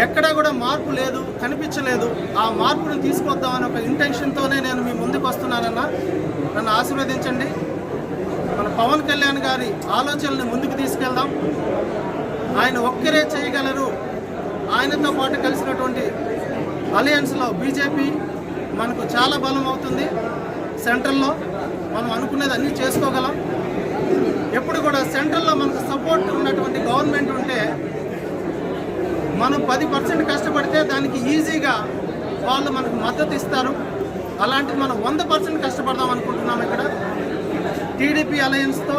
ఎక్కడా కూడా మార్పు లేదు కనిపించలేదు. ఆ మార్పుని తీసుకొద్దామని ఒక ఇంటెన్షన్తోనే నేను మీ ముందుకు వస్తున్నానన్న నన్ను ఆశీర్వదించండి. మన పవన్ కళ్యాణ్ గారి ఆలోచనల్ని ముందుకు తీసుకెళ్దాం. ఆయన ఒక్కరే చేయగలరు. ఆయనతో పాటు కలిసినటువంటి అలయన్స్లో బీజేపీ మనకు చాలా బలం అవుతుంది. సెంట్రల్లో మనం అనుకునేది అన్నీ చేసుకోగలం. ఎప్పుడు కూడా సెంట్రల్లో మనకు సపోర్ట్ ఉన్నటువంటి గవర్నమెంట్ ఉంటే మనం పది పర్సెంట్ కష్టపడితే దానికి ఈజీగా వాళ్ళు మనకు మద్దతు ఇస్తారు. అలాంటిది మనం వంద పర్సెంట్ కష్టపడదాం అనుకుంటున్నాం ఇక్కడ. టీడీపీ అలయన్స్తో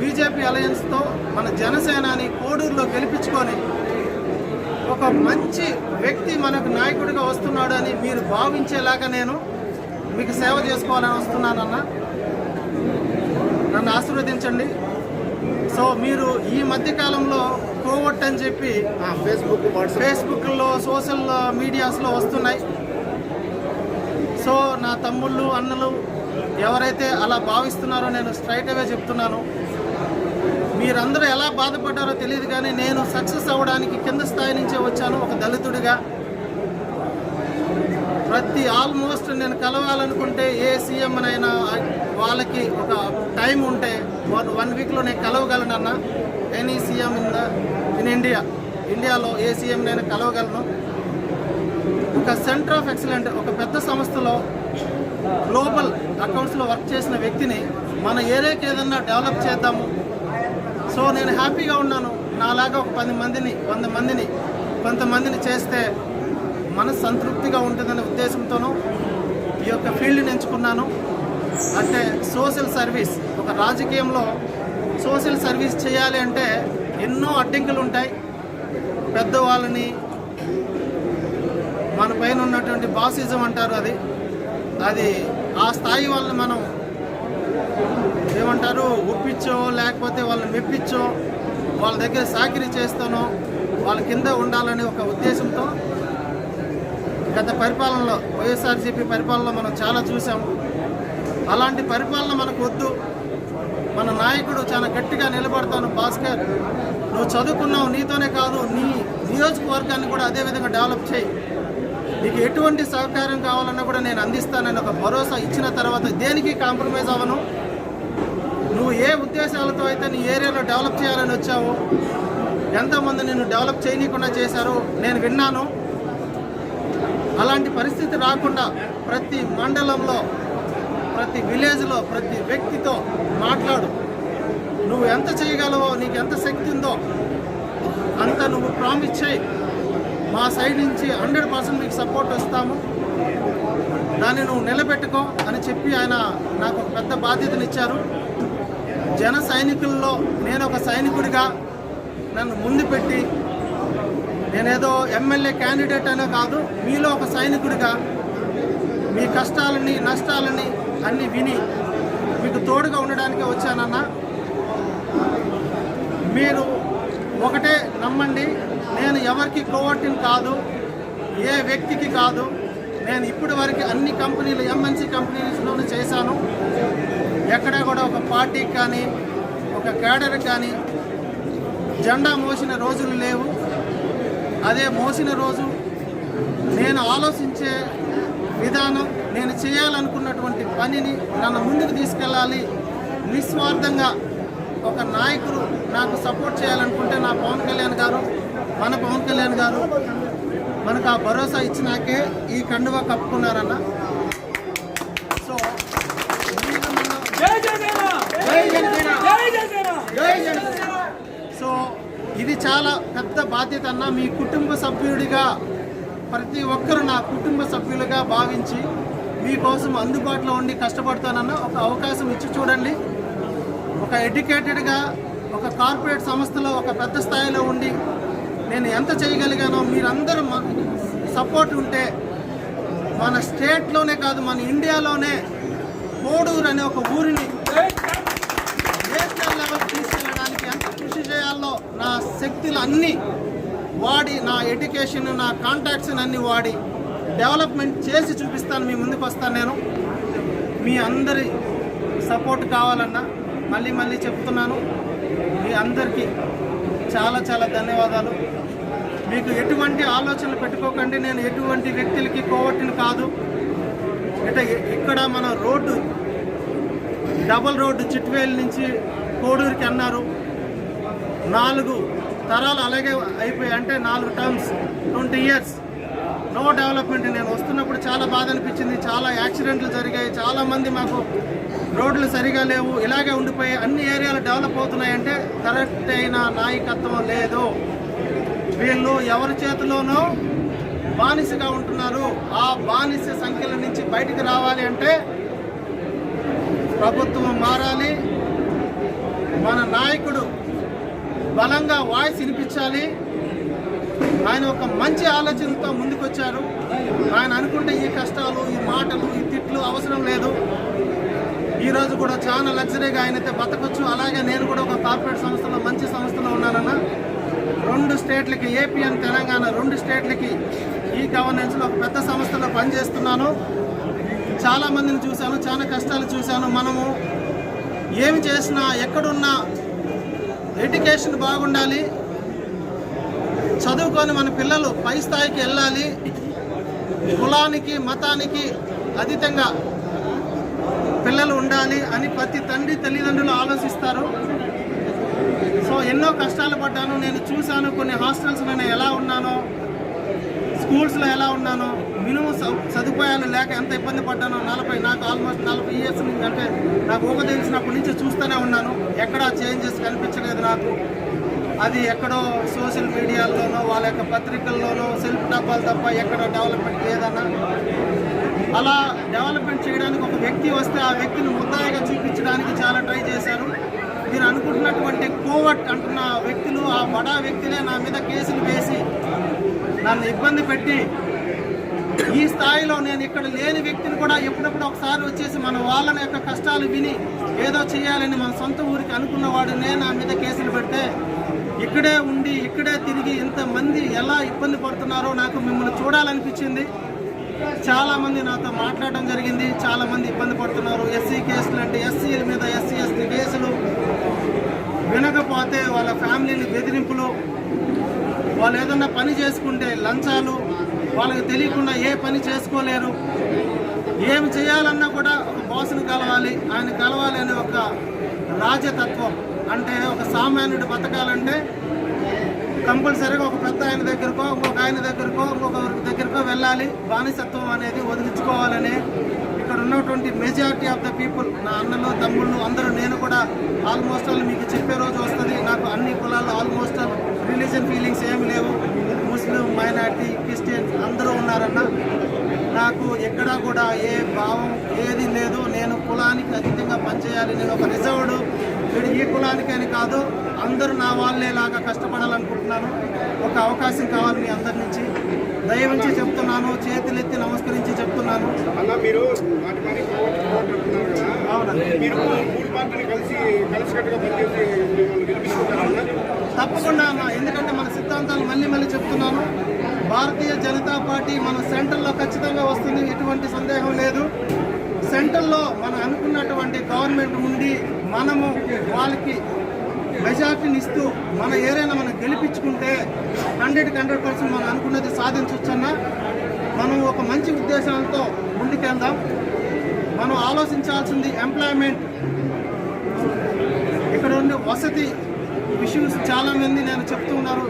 బీజేపీ అలయన్స్తో మన జనసేనని కోడూరులో గెలిపించుకొని ఒక మంచి వ్యక్తి మనకు నాయకుడిగా వస్తున్నాడు అని మీరు భావించేలాగా నేను మీకు సేవ చేసుకోవాలని వస్తున్నానన్న నన్ను ఆశీర్వదించండి. సో మీరు ఈ మధ్యకాలంలో అని చెప్పి ఫేస్బుక్ ఫేస్బుక్లో సోషల్ మీడియాస్లో వస్తున్నాయి. సో నా తమ్ముళ్ళు అన్నలు ఎవరైతే అలా భావిస్తున్నారో నేను స్ట్రైట్ అవే చెప్తున్నాను. మీరందరూ ఎలా బాధపడ్డారో తెలియదు కానీ నేను సక్సెస్ అవ్వడానికి కింద స్థాయి నుంచే వచ్చాను ఒక దళితుడిగా. ప్రతి ఆల్మోస్ట్ నేను కలవాలనుకుంటే ఏ సీఎం అయినా వాళ్ళకి ఒక టైం ఉంటే వన్ వన్ వీక్లో నేను కలవగలనన్న any CM in the in India. ఇండియాలో ఏ సీఎం నేను కలవగలను. ఒక సెంటర్ ఆఫ్ ఎక్సలెంట్ ఒక పెద్ద సంస్థలో గ్లోబల్ అకౌంట్స్లో వర్క్ చేసిన వ్యక్తిని మన ఏరియాకి ఏదన్నా డెవలప్ చేద్దాము. సో నేను హ్యాపీగా ఉన్నాను. నాలాగా ఒక పది మందిని వంద మందిని కొంతమందిని చేస్తే మనసు సంతృప్తిగా ఉంటుందనే ఉద్దేశంతోనూ ఈ యొక్క ఫీల్డ్ని ఎంచుకున్నాను. అంటే సోషల్ సర్వీస్ ఒక రాజకీయంలో సోషల్ సర్వీస్ చేయాలి అంటే ఎన్నో అడ్డంకులు ఉంటాయి. పెద్దవాళ్ళని మన పైన ఉన్నటువంటి బాసిజం అంటారు అది. అది ఆ స్థాయి వాళ్ళని మనం ఏమంటారు ఒప్పించో లేకపోతే వాళ్ళని మెప్పించో వాళ్ళ దగ్గర సాకిరీ చేస్తానో వాళ్ళ కింద ఉండాలనే ఒక ఉద్దేశంతో గత పరిపాలనలో వైఎస్ఆర్సీపీ పరిపాలనలో మనం చాలా చూసాము అలాంటి పరిపాలన మనకు వద్దు. నాయకుడు చాలా గట్టిగా నిలబడతాను భాస్కర్. నువ్వు చదువుకున్నావు నీతోనే కాదు నీ నియోజకవర్గాన్ని కూడా అదే విధంగా డెవలప్ చేయి. నీకు ఎటువంటి సహకారం కావాలన్నా కూడా నేను అందిస్తానని ఒక భరోసా ఇచ్చిన తర్వాత దేనికి కాంప్రమైజ్ అవ్వను? నువ్వు ఏ ఉద్దేశాలతో అయితే నీ ఏరియాలో డెవలప్ చేయాలని వచ్చావో ఎంతమంది నిన్ను డెవలప్ చేయనీయకుండా చేశారు నేను విన్నాను. అలాంటి పరిస్థితి రాకుండా ప్రతి మండలంలో ప్రతి విలేజ్లో ప్రతి వ్యక్తితో మాట్లాడు. నువ్వు ఎంత చేయగలవో నీకు ఎంత శక్తి ఉందో అంత నువ్వు ప్రామిస్ చేయి. మా సైడ్ నుంచి హండ్రెడ్ పర్సెంట్ మీకు సపోర్ట్ వస్తాము. దాన్ని నువ్వు నిలబెట్టుకో అని చెప్పి ఆయన నాకు ఒక పెద్ద బాధ్యతనిచ్చారు. జన సైనికుల్లో నేను ఒక సైనికుడిగా నన్ను ముందు పెట్టి నేనేదో ఎమ్మెల్యే క్యాండిడేట్ అనే కాదు మీలో ఒక సైనికుడిగా మీ కష్టాలని నష్టాలని అన్నీ విని మీకు తోడుగా ఉండడానికే వచ్చానన్నా. మీరు ఒకటే నమ్మండి నేను ఎవరికి కోవర్టిన్ కాదు ఏ వ్యక్తికి కాదు నేను ఇప్పటి వరకు అన్ని కంపెనీలు ఎంఎన్సీ కంపెనీస్లోనూ చేశాను. ఎక్కడ కూడా ఒక పార్టీకి కానీ ఒక క్యాడర్ కానీ జెండా మోసిన రోజులు లేవు. అదే మోసిన రోజు నేను ఆలోచించే విధానం నేను చేయాలనుకున్నటువంటి పనిని నన్ను ముందుకు తీసుకెళ్ళాలి. నిస్వార్థంగా ఒక నాయకుడు నాకు సపోర్ట్ చేయాలనుకుంటే నా పవన్ కళ్యాణ్ గారు మన పవన్ కళ్యాణ్ గారు మనకు ఆ భరోసా ఇచ్చినాకే ఈ కండువా కప్పుకున్నారన్న. సో. సో ఇది చాలా పెద్ద బాధ్యత అన్న మీ కుటుంబ సభ్యుడిగా ప్రతి ఒక్కరు నా కుటుంబ సభ్యులుగా భావించి మీకోసం అందుబాటులో ఉండి కష్టపడతానన్న ఒక అవకాశం ఇచ్చి చూడండి. ఒక ఎడ్యుకేటెడ్గా ఒక కార్పొరేట్ సంస్థలో ఒక పెద్ద స్థాయిలో ఉండి నేను ఎంత చేయగలిగానో మీరందరూ మా సపోర్ట్ ఉంటే మన స్టేట్లోనే కాదు మన ఇండియాలోనే కోడూరు అనే ఒక ఊరిని నేషనల్ లెవెల్ తీసుకెళ్ళడానికి ఎంత కృషి చేయాలో నా శక్తులు అన్నీ వాడి నా ఎడ్యుకేషన్ నా కాంటాక్ట్స్ అన్నీ వాడి డెవలప్మెంట్ చేసి చూపిస్తాను మీ ముందుకు వస్తాను నేను. మీ అందరి సపోర్ట్ కావాలన్నా మళ్ళీ మళ్ళీ చెప్తున్నాను. మీ అందరికీ చాలా చాలా ధన్యవాదాలు. మీకు ఎటువంటి ఆలోచనలు పెట్టుకోకండి. నేను ఎటువంటి వ్యక్తులకి కోవట్టిని కాదు. ఇట ఇక్కడ మన రోడ్డు డబల్ రోడ్డు చిట్వేల్ నుంచి కోడూరుకి అన్నారు. నాలుగు తరాలు అలాగే అయిపోయాయి అంటే నాలుగు terms twenty years. No development. నేను వస్తున్నప్పుడు చాలా బాధ అనిపించింది. చాలా యాక్సిడెంట్లు జరిగాయి. చాలామంది మాకు రోడ్లు సరిగా లేవు ఇలాగే ఉండిపోయి అన్ని ఏరియాలు డెవలప్ అవుతున్నాయంటే కరెక్ట్ అయిన నాయకత్వం లేదు. వీళ్ళు ఎవరి చేతిలోనో బానిసగా ఉంటున్నారు. ఆ బానిస సంఖ్యల నుంచి బయటికి రావాలి అంటే ప్రభుత్వం మారాలి. మన నాయకుడు బలంగా వాయిస్ వినిపించాలి. ఆయన ఒక మంచి ఆలోచనతో ముందుకొచ్చారు. ఆయన అనుకుంటే ఈ కష్టాలు ఈ మాటలు ఈ తిట్లు అవసరం లేదు. ఈరోజు కూడా చాలా లగ్జరీగా ఆయనైతే బతకొచ్చు. అలాగే నేను కూడా ఒక కార్పొరేట్ సంస్థలో మంచి సంస్థలో ఉన్నానన్న. రెండు స్టేట్లకి ఏపీ అండ్ తెలంగాణ రెండు స్టేట్లకి ఈ గవర్నెన్స్లో ఒక పెద్ద సంస్థలో పనిచేస్తున్నాను. చాలా మందిని చూశాను చాలా కష్టాలు చూశాను. మనము ఏమి చేసినా ఎక్కడున్నా ఎడ్యుకేషన్ బాగుండాలి. చదువుకొని మన పిల్లలు పై స్థాయికి వెళ్ళాలి. కులానికి మతానికి అతీతంగా పిల్లలు ఉండాలి అని ప్రతి తండ్రి తల్లిదండ్రులు ఆలోచిస్తారు. సో ఎన్నో కష్టాలు పడ్డాను. నేను చూశాను కొన్ని హాస్టల్స్ నేను ఎలా ఉన్నానో స్కూల్స్లో ఎలా ఉన్నానో మినిమం సదుపాయాలు లేక ఎంత ఇబ్బంది పడ్డానో నలభై నాకు ఆల్మోస్ట్ నలభై ఇయర్స్ నుంచి అంటే నాకు ఊహ తెలిసినప్పటి నుంచి చూస్తూనే ఉన్నాను. ఎక్కడా చేంజెస్ కనిపించలేదు నాకు. అది ఎక్కడో సోషల్ మీడియాల్లోనో వాళ్ళ యొక్క పత్రికల్లోనో సెల్ఫ్ డబ్బాలు తప్ప ఎక్కడ డెవలప్మెంట్ లేదన్నా. అలా డెవలప్మెంట్ చేయడానికి ఒక వ్యక్తి వస్తే ఆ వ్యక్తిని ముద్దాయిగా చూపించడానికి చాలా ట్రై చేశారు. మీరు అనుకుంటున్నటువంటి కోవట్ అంటున్న వ్యక్తులు ఆ బడా వ్యక్తులే నా మీద కేసులు వేసి నన్ను ఇబ్బంది పెట్టి ఈ స్థాయిలో నేను ఇక్కడ లేని వ్యక్తిని కూడా ఎప్పుడప్పుడు ఒకసారి వచ్చేసి మన వాళ్ళని యొక్క కష్టాలు విని ఏదో చేయాలని మన సొంత ఊరికి అనుకున్న వాడినే నా మీద కేసులు పెడితే ఇక్కడే ఉండి ఇక్కడే తిరిగి ఇంతమంది ఎలా ఇబ్బంది పడుతున్నారో నాకు మిమ్మల్ని చూడాలనిపించింది. చాలామంది నాతో మాట్లాడడం జరిగింది. చాలామంది ఇబ్బంది పడుతున్నారు. ఎస్సీ కేసులు అంటే ఎస్సీల మీద ఎస్సీ ఎస్టీ కేసులు వినకపోతే వాళ్ళ ఫ్యామిలీని బెదిరింపులు వాళ్ళు ఏదన్నా పని చేసుకుంటే లంచాలు వాళ్ళకి తెలియకుండా ఏ పని చేసుకోలేరు. ఏం చేయాలన్నా కూడా ఒక బాస్ని కలవాలి. ఆయన కలవాలి అనే ఒక రాజతత్వం అంటే ఒక సామాన్యుడు బతకాలంటే కంపల్సరీగా ఒక పెద్ద ఆయన దగ్గరకో ఇంకొక ఆయన దగ్గరకో ఇంకొక దగ్గరకో వెళ్ళాలి. బానిసత్వం అనేది వదిలించుకోవాలని ఇక్కడ ఉన్నటువంటి మెజారిటీ ఆఫ్ ద పీపుల్ నా అన్నలు తమ్ముళ్ళు అందరూ నేను కూడా ఆల్మోస్ట్ ఆల్ మీకు చెప్పే రోజు వస్తుంది. నాకు అన్ని కులాల్లో ఆల్మోస్ట్ ఆల్ రిలీజియన్ ఫీలింగ్స్ ఏమి లేవు. ముస్లిం మైనార్టీ క్రిస్టియన్స్ అందరూ ఉన్నారన్న. నాకు ఎక్కడా కూడా ఏ భావం ఏది లేదు నేను కులానికి అతీతంగా పనిచేయాలి. నేను ఒక రిజర్వ్డ్ ఈ కులానికని కాదు. అందరూ నా వాళ్ళేలాగా కష్టపడాలనుకుంటున్నాను. ఒక అవకాశం కావాలి మీ అందరి నుంచి. దయవుంచి చెప్తున్నాను చేతులెత్తి నమస్కరించి చెప్తున్నాను. అలా మీరు తప్పకుండా అన్న ఎందుకంటే మన సిద్ధాంతాలు మళ్ళీ మళ్ళీ చెప్తున్నాను. భారతీయ జనతా పార్టీ మన సెంట్రల్లో ఖచ్చితంగా వస్తుంది ఎటువంటి సందేహం లేదు. సెంట్రల్లో మనం అనుకున్నటువంటి గవర్నమెంట్ ఉండి మనము వాళ్ళకి మెజార్టీని ఇస్తూ మన ఏరియాను మనం గెలిపించుకుంటే హండ్రెడ్కి హండ్రెడ్ పర్సెంట్ మనం అనుకున్నది సాధించవచ్చన్నా మనం ఒక మంచి ఉద్దేశాలతో ముందుకెళ్దాం. మనం ఆలోచించాల్సింది ఎంప్లాయ్మెంట్ ఇక్కడ ఉండే వసతి ఇష్యూస్ చాలా మంది నేను చెప్తూ ఉన్నారు.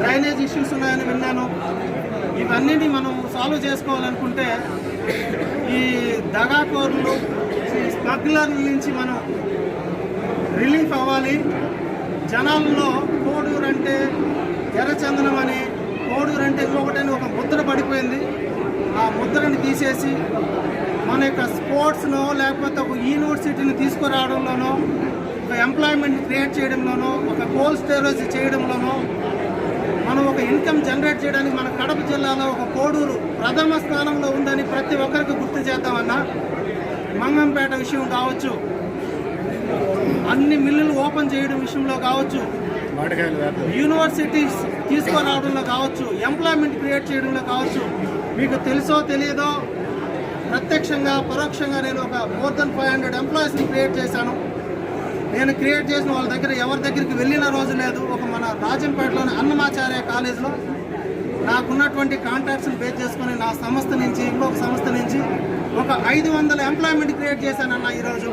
డ్రైనేజ్ ఇష్యూస్ ఉన్నాయని విన్నాను. ఇవన్నీ మనం సాల్వ్ చేసుకోవాలనుకుంటే ఈ దగాకోరులు ఈ స్మగ్లర్ల నుంచి మనం రిలీఫ్ అవ్వాలి. జనాల్లో కోడూరు అంటే ఎర్రచందనం అని కోడూరు అంటే ఇంకొకటని ఒక ముద్ర పడిపోయింది. ఆ ముద్రని తీసేసి మన యొక్క స్పోర్ట్స్నో లేకపోతే ఒక యూనివర్సిటీని తీసుకురావడంలోనో ఒక ఎంప్లాయ్మెంట్ క్రియేట్ చేయడంలోనో ఒక కోల్డ్ స్టోరేజ్ చేయడంలోనో మనం ఒక ఇన్కమ్ జనరేట్ చేయడానికి మన కడప జిల్లాలో ఒక కోడూరు ప్రథమ స్థానంలో ఉందని ప్రతి ఒక్కరికి గుర్తు చేద్దామన్నా మంగంపేట విషయం కావచ్చు. అన్ని మిల్లులు ఓపెన్ చేయడం విషయంలో కావచ్చు యూనివర్సిటీస్ తీసుకురావడంలో కావచ్చు ఎంప్లాయ్మెంట్ క్రియేట్ చేయడంలో కావచ్చు మీకు తెలుసో తెలియదో ప్రత్యక్షంగా పరోక్షంగా నేను ఒక మోర్ దెన్ ఫైవ్ హండ్రెడ్ ఎంప్లాయీస్ని క్రియేట్ చేశాను. నేను క్రియేట్ చేసిన వాళ్ళ దగ్గర ఎవరి దగ్గరికి వెళ్ళిన రోజు లేదు. ఒక మన రాజంపేటలోని అన్నమాచార్య కాలేజ్లో నాకున్నటువంటి కాంటాక్ట్స్ని బేస్ చేసుకొని నా సంస్థ నుంచి ఇంకొక సంస్థ నుంచి ఒక ఐదు వందల ఎంప్లాయ్మెంట్ క్రియేట్ చేశానన్న ఈరోజు.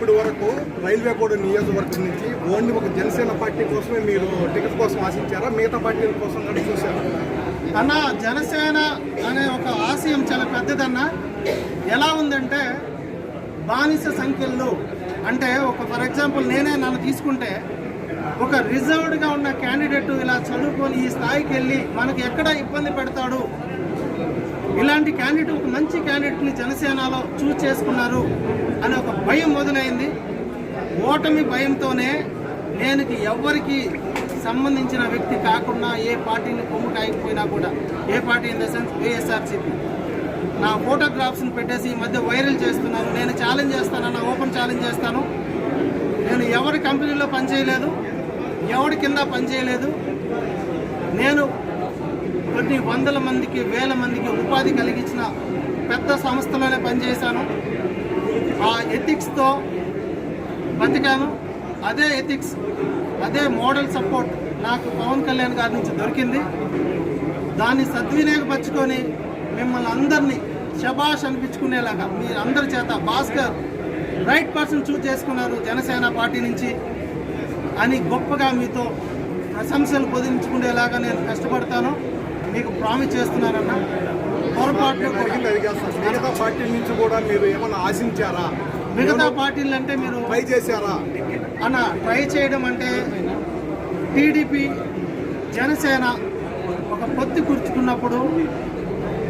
ఇప్పటి వరకు రైల్వే బోర్డు నియోజకవర్గం నుంచి ఓన్లీ ఒక జనసేన పార్టీ కోసమే మీరు టికెట్ కోసం ఆశించారా? మిగతా పార్టీల కోసం కూడా చూశారు? అన్న జనసేన అనే ఒక ఆశయం చాలా పెద్దదన్న. ఎలా ఉందంటే బానిస సంఖ్యల్లో అంటే ఒక ఫర్ ఎగ్జాంపుల్ నేనే నన్ను తీసుకుంటే ఒక రిజర్వ్డ్గా ఉన్న క్యాండిడేట్ ఇలా చదువుకొని ఈ స్థాయికి వెళ్ళి మనకు ఎక్కడ ఇబ్బంది పెడతాడు? ఇలాంటి క్యాండిడేట్ ఒక మంచి క్యాండిడేట్ని జనసేనలో చూస్ చేసుకున్నారు. అనే ఒక భయం మొదలైంది. ఓటమి భయంతోనే నేను ఎవరికి సంబంధించిన వ్యక్తి కాకుండా ఏ పార్టీని కొమ్ము కాయకపోయినా కూడా ఏ party in the sense YSRCP నా ఫోటోగ్రాఫ్స్ని పెట్టేసి ఈ మధ్య వైరల్ చేస్తున్నాను. నేను ఛాలెంజ్ చేస్తానన్న ఓపెన్ ఛాలెంజ్ చేస్తాను. నేను ఎవరి కంపెనీలో పనిచేయలేదు ఎవరి కింద పనిచేయలేదు. నేను కొన్ని వందల మందికి వేల మందికి ఉపాధి కలిగించిన పెద్ద సంస్థలోనే పనిచేశాను. ఆ ఎథిక్స్తో బతికాను. అదే ఎథిక్స్ అదే మోడల్ సపోర్ట్ నాకు పవన్ కళ్యాణ్ గారి నుంచి దొరికింది. దాన్ని సద్వినియోగపరుచుకొని మిమ్మల్ని అందరినీ శబాష్ అనిపించుకునేలాగా మీరు అందరి చేత భాస్కర్ రైట్ పర్సన్ చూస్ చేసుకున్నారు జనసేన పార్టీ నుంచి అని గొప్పగా మీతో ప్రశంసలు పొందించుకునేలాగా నేను కష్టపడతాను. మీకు ప్రామిస్ చేస్తున్నానన్నా. పొరపాట్లు కూడా జరిగింది అది కాదు సార్. మిగతా పార్టీల నుంచి కూడా మీరు ఏమైనా ఆశించారా మిగతా పార్టీలు అంటే మీరు ట్రై చేశారా అన్న ట్రై చేయడం అంటే టీడీపీ జనసేన ఒక పొత్తు కూర్చుకున్నప్పుడు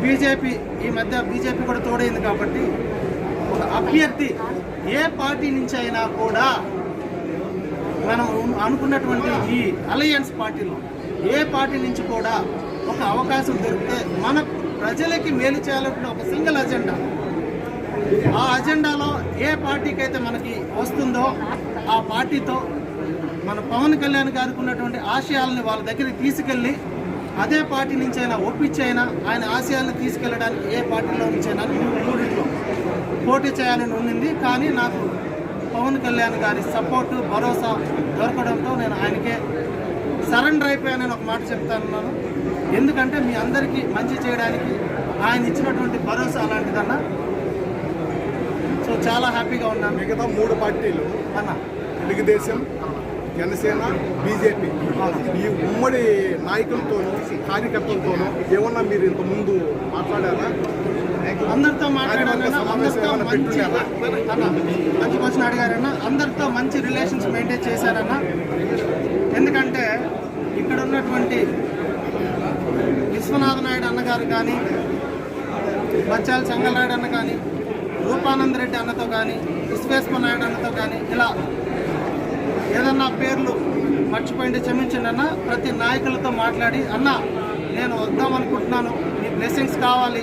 బీజేపీ ఈ మధ్య బీజేపీ కూడా తోడైంది కాబట్టి ఒక అభ్యర్థి ఏ పార్టీ నుంచి అయినా కూడా మనం అనుకున్నటువంటి ఈ అలయన్స్ పార్టీలో ఏ పార్టీ నుంచి కూడా ఒక అవకాశం దొరికితే మన ప్రజలకి మేలు చేయాలనుకున్న ఒక సింగిల్ అజెండా. ఆ అజెండాలో ఏ పార్టీకి అయితే మనకి వస్తుందో ఆ పార్టీతో మన పవన్ కళ్యాణ్ గారికి ఉన్నటువంటి ఆశయాలని వాళ్ళ దగ్గరికి తీసుకెళ్ళి అదే పార్టీ నుంచి అయినా ఒప్పించైనా ఆయన ఆశయాలను తీసుకెళ్ళడానికి ఏ పార్టీలో నుంచి అయినా మూడింట్లో పోటీ చేయాలని ఉండింది. కానీ నాకు పవన్ కళ్యాణ్ గారి సపోర్టు భరోసా దొరకడంతో నేను ఆయనకే సరెండర్ అయిపోయానని ఒక మాట చెప్తాను ఎందుకంటే మీ అందరికీ మంచి చేయడానికి ఆయన ఇచ్చినటువంటి భరోసా అలాంటిదన్నా. సో చాలా హ్యాపీగా ఉన్నాను మిగతా మూడు పార్టీలు అన్న తెలుగుదేశం జనసేన బీజేపీ ఈ ఉమ్మడి నాయకులతోనూ కార్యకర్తలతోనూ ఏమన్నా మీరు ఇంత ముందు మాట్లాడారా? అందరితో మంచి క్వశ్చన్ అడిగారన్న అందరితో మంచి రిలేషన్స్ మెయింటైన్ చేశారన్న. ఎందుకంటే ఇక్కడ ఉన్నటువంటి విశ్వనాథ నాయుడు అన్నగారు కానీ బచ్చాల చెంగలనాయుడు అన్న కానీ రూపానంద రెడ్డి అన్నతో కానీ విశ్వేశ్వర నాయుడు అన్నతో కానీ ఇలా ఏదన్నా పేర్లు మర్చిపోయింటే క్షమించండి అన్న ప్రతి నాయకులతో మాట్లాడి అన్న నేను వద్దాం అనుకుంటున్నాను మీ బ్లెస్సింగ్స్ కావాలి.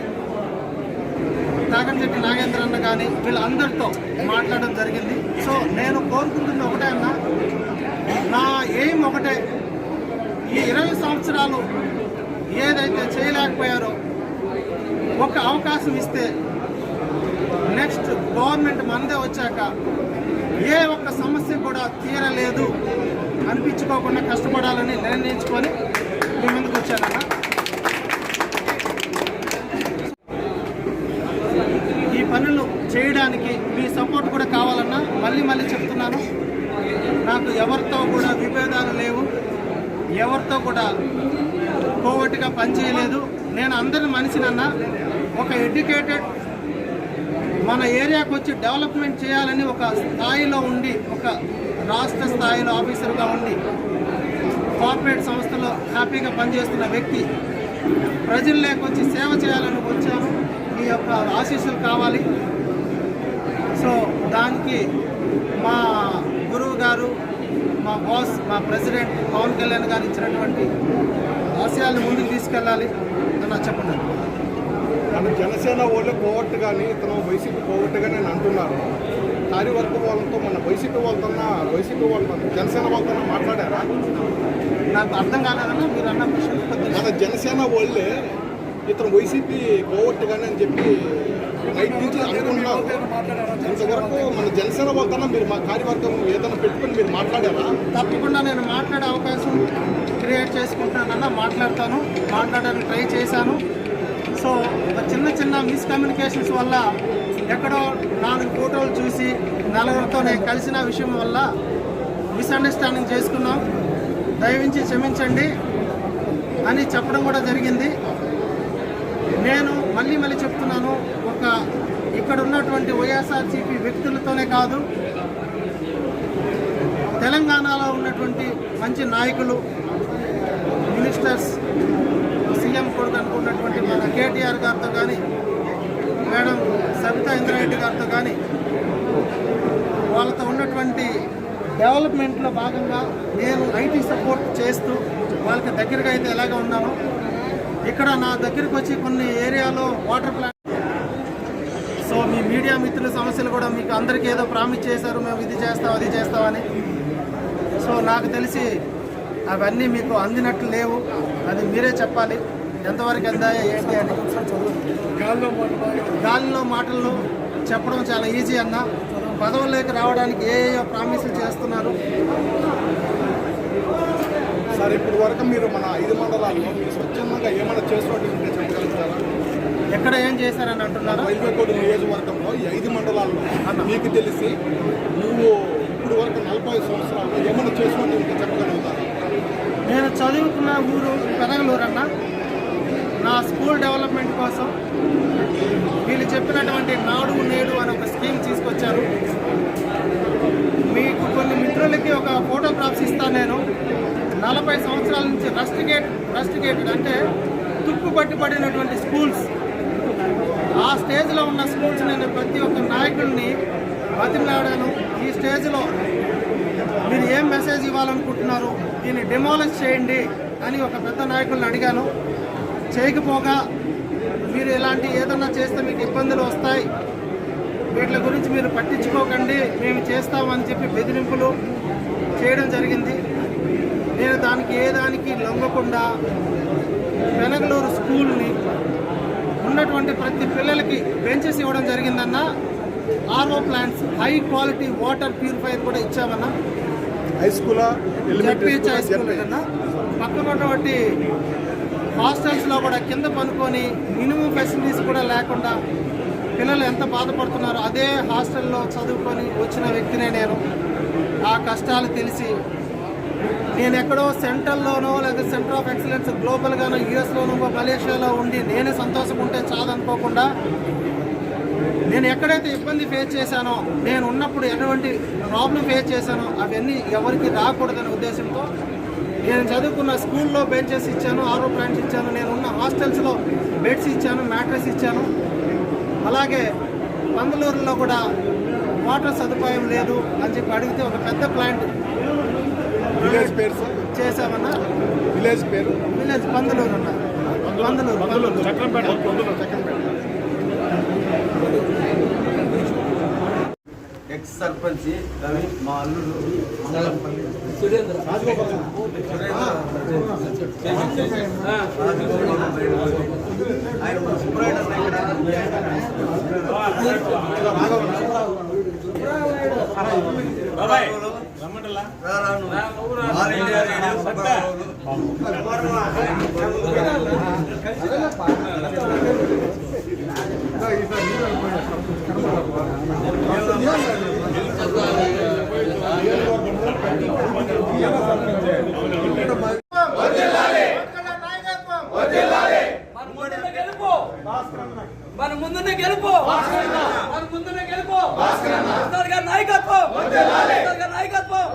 కాకరచెట్టి నాగేంద్ర అన్న కానీ వీళ్ళందరితో మాట్లాడడం జరిగింది. సో నేను కోరుకుంటుంది ఒకటే అన్న నా ఎయిమ్ ఒకటే. ఈ ఇరవై సంవత్సరాలు ఏదైతే చేయలేకపోయారో ఒక అవకాశం ఇస్తే నెక్స్ట్ గవర్నమెంట్ మనదే వచ్చాక ఏ ఒక్క సమస్య కూడా తీరలేదు. అనిపించుకోకుండా కష్టపడాలని నిర్ణయించుకొని మీ ముందుకు వచ్చానన్న ఈ పనులు చేయడానికి మీ సపోర్ట్ కూడా కావాలన్నా మళ్ళీ మళ్ళీ చెప్తున్నాను. నాకు ఎవరితో కూడా విభేదాలు లేవు. ఎవరితో కూడా కోవట్టుగా పనిచేయలేదు. నేను అందరి మనిషినన్నా ఒక ఎడ్యుకేటెడ్ మన ఏరియాకు వచ్చి డెవలప్మెంట్ చేయాలని ఒక స్థాయిలో ఉండి ఒక రాష్ట్ర స్థాయిలో ఆఫీసర్గా ఉండి కార్పొరేట్ సంస్థలో హ్యాపీగా పనిచేస్తున్న వ్యక్తి ప్రజలు లేకొచ్చి సేవ చేయాలని వచ్చాము మీ యొక్క ఆశీస్సులు కావాలి. సో దానికి మా గురువు గారు మా బాస్ మా ప్రెసిడెంట్ పవన్ కళ్యాణ్ గారు ఇచ్చినటువంటి ఆశయాలను ముందుకు తీసుకెళ్ళాలి అని చెప్పండి. మన జనసేన వాళ్ళు కోవట్టు కానీ ఇతను వైసీపీ కోవట్టు కానీ అని అంటున్నారు. కార్యవర్గ వాళ్ళతో మన వైసీపీ వాళ్ళతో వైసీపీ వాళ్ళతో జనసేన వాళ్ళతో మాట్లాడారా? నాకు అర్థం కాలేదన్నా మీరు అన్న మన జనసేన వాళ్ళే ఇతను వైసీపీ కోవట్టు కానీ అని చెప్పి బయట నుంచి అనుకుంటున్నారు ఇంతవరకు మన జనసేన వాళ్ళతో మీరు మా కార్యవర్గం ఏదైనా పెట్టుకుని మీరు మాట్లాడారా? తప్పకుండా నేను మాట్లాడే అవకాశం క్రియేట్ చేసుకుంటానన్నా మాట్లాడతాను మాట్లాడడానికి ట్రై చేశాను. సో చిన్న చిన్న మిస్కమ్యూనికేషన్స్ వల్ల ఎక్కడో నాలుగు ఫోటోలు చూసి నలుగురితో నేను కలిసిన విషయం వల్ల మిస్అండర్స్టాండింగ్ చేసుకున్నాం. దయవించి క్షమించండి అని చెప్పడం కూడా జరిగింది. నేను మళ్ళీ మళ్ళీ చెప్తున్నాను ఒక ఇక్కడ ఉన్నటువంటి వైఎస్ఆర్సీపీ వ్యక్తులతోనే కాదు తెలంగాణలో ఉన్నటువంటి మంచి నాయకులు మినిస్టర్స్ సీఎం కొడుకు అనుకున్నటువంటి మన కేటీఆర్ గారితో కానీ మేడం సబితా ఇంద్రారెడ్డి గారితో కానీ వాళ్ళతో ఉన్నటువంటి డెవలప్మెంట్లో భాగంగా నేను ఐటీ సపోర్ట్ చేస్తూ వాళ్ళకి దగ్గరగా అయితే ఎలాగ ఉన్నానో ఇక్కడ నా దగ్గరికి వచ్చి కొన్ని ఏరియాలో వాటర్ ప్లాంట్ మీడియా మిత్రుల సమస్యలు కూడా మీకు అందరికీ ఏదో ప్రామిస్ చేశారు మేము ఇది చేస్తాం అది చేస్తామని సో నాకు తెలిసి అవన్నీ మీకు అందినట్లు లేవు. అది మీరే చెప్పాలి. ఎంతవరకు అందాయా ఏంటి అని. గాలిలో మాటల్లో చెప్పడం చాలా ఈజీ అన్న. పదవుల్లోకి రావడానికి ఏ ఏ ప్రామిసులు చేస్తున్నారు? సార్ ఇప్పుడు వరకు మీరు మన ఐదు మండలాల్లో మీరు స్వచ్ఛందంగా ఏమైనా చేసినట్టు ఉంటే చెప్పగలుగుతారా? ఎక్కడ ఏం చేశారని అంటున్నారా? రైల్వేకోట నియోజకవర్గంలో ఈ ఐదు మండలాల్లో మీకు తెలిసి నువ్వు ఇప్పుడు వరకు నలభై సంవత్సరాల్లో ఏమైనా ఉంటే చెప్పగలుగుతారా నేను చదువుకున్న ఊరు పెనగలూరు అన్న. నా స్కూల్ డెవలప్మెంట్ కోసం వీళ్ళు చెప్పినటువంటి నాడు నేడు అని ఒక స్కీమ్ తీసుకొచ్చారు. మీకు కొన్ని మిత్రులకి ఒక ఫోటోగ్రాఫ్స్ ఇస్తాను నేను. నలభై సంవత్సరాల నుంచి రస్టిగేట్ రస్టిగేటెడ్ అంటే తుప్పు పట్టిపడినటువంటి స్కూల్స్. స్టేజ్లో ఉన్న స్కూల్స్ నేను ప్రతి ఒక్క నాయకుడిని బతిమలాడాను. ఈ స్టేజ్లో మీరు ఏం మెసేజ్ ఇవ్వాలనుకుంటున్నారు దీన్ని డిమాలిష్ చేయండి అని ఒక పెద్ద నాయకుల్ని అడిగాను. చేయకపోగా మీరు ఇలాంటి ఏదన్నా చేస్తే మీకు ఇబ్బందులు వస్తాయి. వీటి గురించి మీరు పట్టించుకోకండి. మేము చేస్తామని చెప్పి బెదిరింపులు చేయడం జరిగింది. నేను దానికి ఏ దానికి లొంగకుండా వెనగలూరు స్కూల్ని ఉన్నటువంటి ప్రతి పిల్లలకి బెంచెస్ ఇవ్వడం జరిగిందన్న. RO plants high quality water purifier కూడా ఇచ్చామన్నా. హై స్కూలా జడ్పిహెచ్ హై స్కూల్ కన్నా పక్కన ఉన్నటువంటి హాస్టల్స్లో కూడా కింద పనుకొని మినిమం ఫెసిలిటీస్ కూడా లేకుండా పిల్లలు ఎంత బాధపడుతున్నారో అదే హాస్టల్లో చదువుకొని వచ్చిన వ్యక్తినే నేను. ఆ కష్టాలు తెలిసి నేను ఎక్కడో సెంట్రల్లోనో లేదా సెంటర్ ఆఫ్ ఎక్సలెన్స్ గ్లోబల్గానో యుఎస్లోనో మలేషియాలో ఉండి నేనే సంతోషం ఉంటే చాలనుకోకుండా నేను ఎక్కడైతే ఇబ్బంది ఫేస్ చేశానో నేను ఉన్నప్పుడు ఎటువంటి ప్రాబ్లం ఫేస్ చేశానో అవన్నీ ఎవరికి రాకూడదనే ఉద్దేశంతో నేను చదువుకున్న స్కూల్లో బెంచెస్ ఇచ్చాను ఆరో ప్లాంట్స్ ఇచ్చాను నేను ఉన్న హాస్టల్స్లో బెడ్స్ ఇచ్చాను మ్యాట్రెస్ ఇచ్చాను. అలాగే పందలూరులో కూడా వాటర్ సదుపాయం లేదు అని చెప్పి అడిగితే ఒక పెద్ద ప్లాంట్ విలేజ్ పేరు సార్? చేశామన్నా? విలేజ్ పేరు? విలేజ్ పందలూరు అన్న. పందలూరు పందలూరు చక్రంపేట పొందులో చక్రంపేట. ఎక్స్ సర్పంచ్ రవి మా అల్లుడు ఆయన మన సుబ్రాయుడు అన్న ఇక్కడ మన ముందున్న గెలుపు మన ముందున్న గెలుపు నాయకత్వం నాయకత్వం